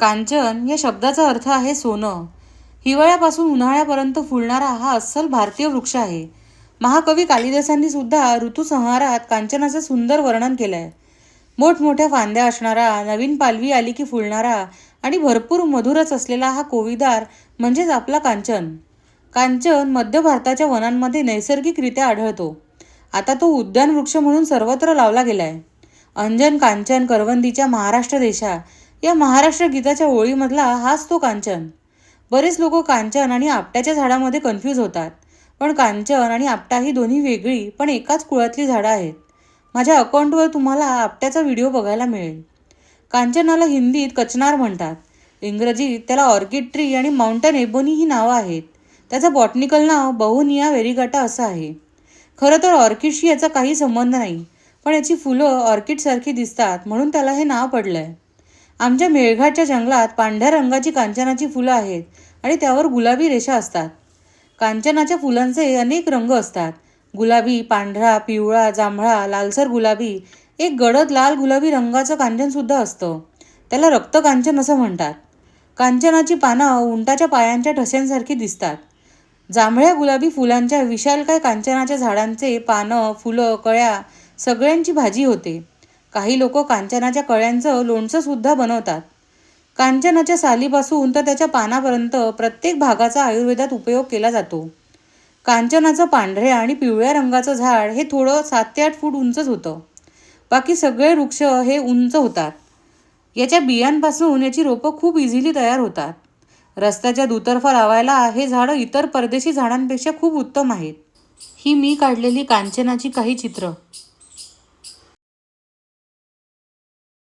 कांचन या शब्दाचा अर्थ आहे सोनं. हिवाळ्यापासून उन्हाळ्यापर्यंत फुलणारा हा अस्सल भारतीय वृक्ष आहे. महाकवी कालिदासांनी सुद्धा ऋतुसंहारात कांचनाचं सुंदर वर्णन केलंय. मोठमोठ्या फांद्या असणारा नवीन पालवी आली की फुलणारा आणि भरपूर मधुरच असलेला हा कोविदार म्हणजेच आपला कांचन. कांचन मध्य भारताच्या वनांमध्ये नैसर्गिकरित्या आढळतो. आता तो उद्यान वृक्ष म्हणून सर्वत्र लावला गेलाय. अंजन कांचन करवंदीच्या महाराष्ट्र देशा या महाराष्ट्र गीताच्या ओळीमधला हाच तो कांचन. बरेच लोक कांचन आणि आपट्याच्या झाडामध्ये कन्फ्यूज होतात. पण कांचन आणि आपटा ही दोन्ही वेगळी पण एकाच कुळातली झाडं आहेत. माझ्या अकाउंटवर तुम्हाला आपट्याचा व्हिडिओ बघायला मिळेल. कांचनाला हिंदीत कचनार म्हणतात. इंग्रजीत त्याला ऑर्किड ट्री आणि माउंटन एबोनी ही नावं आहेत. त्याचं बॉटनिकल नाव बहुनिया वेरीगाटा असं आहे. खरं तर ऑर्किडशी याचा काही संबंध नाही पण याची फुलं ऑर्किडसारखी दिसतात म्हणून त्याला हे नाव पडलं आहे आमच्या मेळघाटच्या जंगलात पांढऱ्या रंगाची कांचनाची फुलं आहेत आणि त्यावर गुलाबी रेषा असतात. कांचनाच्या फुलांचे अनेक रंग असतात. गुलाबी पांढरा पिवळा जांभळा लालसर गुलाबी एक गडद लाल गुलाबी रंगाचं कांचनसुद्धा असतं. त्याला रक्तकांचन असं म्हणतात. कांचनाची पानं उंटाच्या पायांच्या ठस्यांसारखी दिसतात. जांभळ्या गुलाबी फुलांच्या विशालकाय कांचनाच्या झाडांचे पानं फुलं कळ्या सगळ्यांची भाजी होते. काही लोक कांचनाच्या कळ्यांचं लोणचं सुद्धा बनवतात. कांचनाच्या सालीपासून तर त्याच्या पानापर्यंत प्रत्येक भागाचा आयुर्वेदात उपयोग केला जातो. कांचनाचं पांढऱ्या आणि पिवळ्या रंगाचं झाड हे थोडं सात ते आठ फूट उंचच होतं. बाकी सगळे वृक्ष हे उंच होतात. याच्या बियांपासून याची रोपं खूप इझिली तयार होतात. रस्त्याच्या दुतर्फा लावायला हे झाडं इतर परदेशी झाडांपेक्षा खूप उत्तम आहेत. ही मी काढलेली कांचनाची काही चित्र.